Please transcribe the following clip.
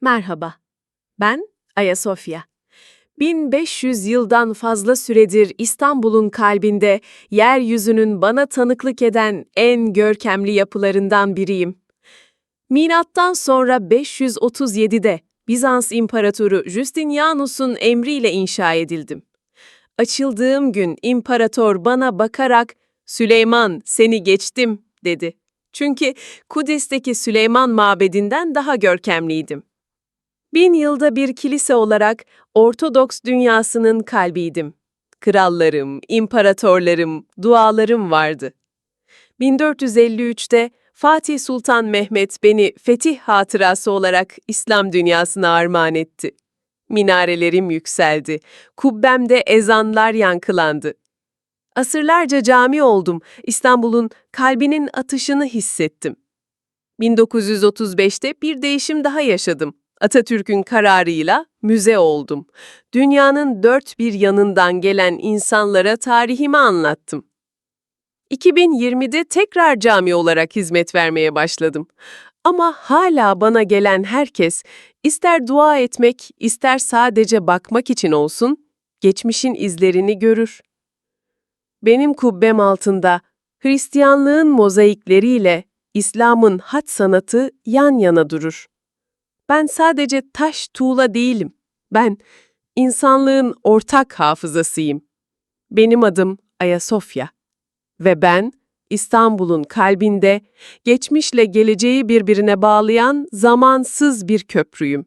Merhaba, ben Ayasofya. 1500 yıldan fazla süredir İstanbul'un kalbinde, yeryüzünün bana tanıklık eden en görkemli yapılarından biriyim. Milattan sonra 537'de Bizans İmparatoru Justinianus'un emriyle inşa edildim. Açıldığım gün imparator bana bakarak "Süleyman, seni geçtim." dedi. Çünkü Kudüs'teki Süleyman mabedinden daha görkemliydim. Bin yılda bir kilise olarak Ortodoks dünyasının kalbiydim. Krallarım, imparatorlarım, dualarım vardı. 1453'te Fatih Sultan Mehmet beni fetih hatırası olarak İslam dünyasına armağan etti. Minarelerim yükseldi, kubbemde ezanlar yankılandı. Asırlarca cami oldum, İstanbul'un kalbinin atışını hissettim. 1935'te bir değişim daha yaşadım. Atatürk'ün kararıyla müze oldum. Dünyanın dört bir yanından gelen insanlara tarihimi anlattım. 2020'de tekrar cami olarak hizmet vermeye başladım. Ama hala bana gelen herkes, ister dua etmek, ister sadece bakmak için olsun, geçmişin izlerini görür. Benim kubbem altında Hristiyanlığın mozaikleriyle İslam'ın hat sanatı yan yana durur. Ben sadece taş tuğla değilim. Ben insanlığın ortak hafızasıyım. Benim adım Ayasofya ve ben İstanbul'un kalbinde geçmişle geleceği birbirine bağlayan zamansız bir köprüyüm.